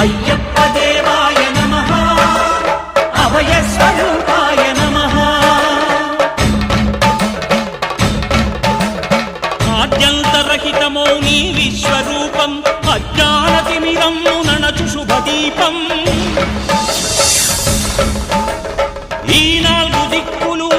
అయ్యప్ప దేవాయ నమ. అభయ స్వరూపాయ నమః. ఆద్యంతరహితమో నీ విశ్వరూపం అజ్ఞానతిమిరం ననచు శుభదీపం. ఈ నాలుగు దిక్కులు